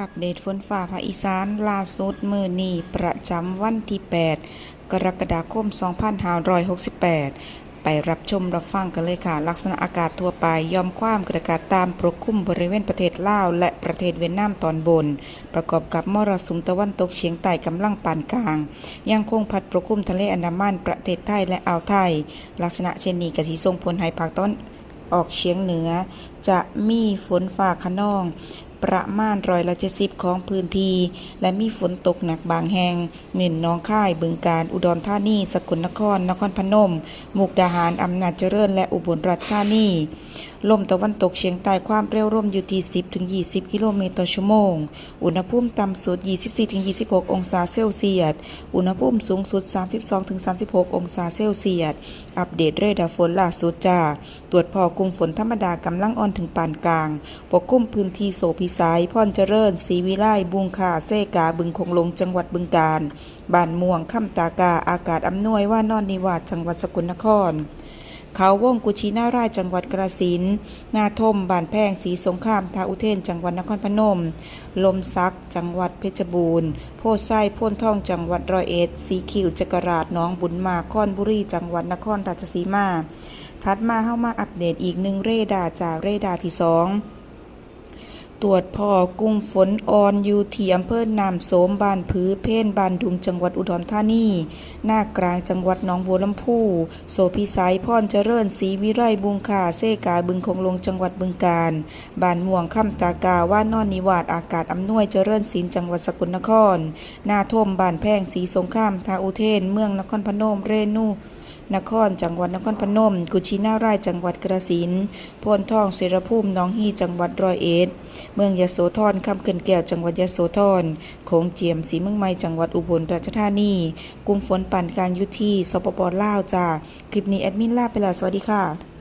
อัปเดตฝนฟ้าภาคอีสานล่าสุดมือนี้ประจำวันที่ 8 กรกฎาคม 2568 ไปรับชมรับฟังกันเลยค่ะ ลักษณะอากาศทั่วไปยอมความกระกาศตามปกคลุมบริเวณประเทศลาว และประเทศเวียดนามตอนบน ประกอบกับมรสุมตะวันตกเฉียงใต้กำลังปานกลาง ยังคงพัดปกคลุมทะเลอันดามันประเทศไทยและอ่าวไทย ลักษณะเช่นนี้กสิส่งผลให้ภาคตะวันออกเฉียงเหนือ จะมีฝนฟ้าขนอง ประมาณร้อยละเจ็ดสิบของพื้นที่ และมีฝนตกหนักบางแห่งหนึ่นน้องค่ายบึงการอุดรธานีสกลนคร นครพนม มุกดาหารอำนาจเจริญและอุบลราชธานี ลมตะวันตกเฉียงใต้ความเร็วร่มอยู่ที่ 10-20 กิโลเมตรต่อชั่วโมง อุณหภูมิต่ำสุด 24-26 องศาเซลเซียส อุณหภูมิสูงสุด 32-36 องศาเซลเซียส อัปเดตเรดาร์ฝนล่าสุดจ้า ตรวจพอกลุ่มฝนธรรมดากำลังอ่อนถึงปานกลาง ปกคลุมพื้นที่โสพิสัยพรเจริญ ศรีวิไลบุงคาเซกา บึงคงลง จังหวัดบึงกาฬบ้านม่วงค่ำตากา อากาศอำนวยว่านอนนิวาสจังหวัดสกลนคร เขาวงกุชินาราชจังหวัดกระสินนาทมบ้านแพงสีสงครามทาอุเทนจังหวัดนครพนม ลมซัก จังหวัดเพชรบูรณ์ โพไซโพ่นท่องจังหวัดร้อยเอ็ดสีคิวจักราชน้องบุญมาคอนบุรีจังหวัดนครราชสีมา ทัดมาเข้ามาอัปเดตอีกหนึ่งเรดาร์จากเรดาร์ที่สอง ตรวจพ่อกุ้งฝนออนอยู่ที่อำเภอนามโสมบ้านผือเพ่นบ้านดุงจังหวัดอุดรธานีหน้ากลางจังหวัดหนองบัวลำพูโสพิสัยพรเจริญศรีวิไรบุงคาเซกาบึงคงลงจังหวัดบึงกาฬบ้านม่วงค่ำตากาว่านอนนิวาสอากาศอำนวยเจริญศิลจังหวัดสกลนคร นาท่มบ้านแพงสีสงครามทาอุเทน เมืองนครพนมเรนู นครจังหวัดนครพนม กุชินารายจังหวัดกระสินพนทองเสรภูมิน้องฮีจังหวัดร้อยเอ็ดเมืองยโสธรคำเกินแก้วจังหวัดยโสธรโขงเจียมสีเมืองใหม่จังหวัดอุบลราชธานีกลุ่มฝนปานกลางยุทธีสปปลาวจ้าคลิปนี้แอดมินลาไปแล้วสวัสดีค่ะ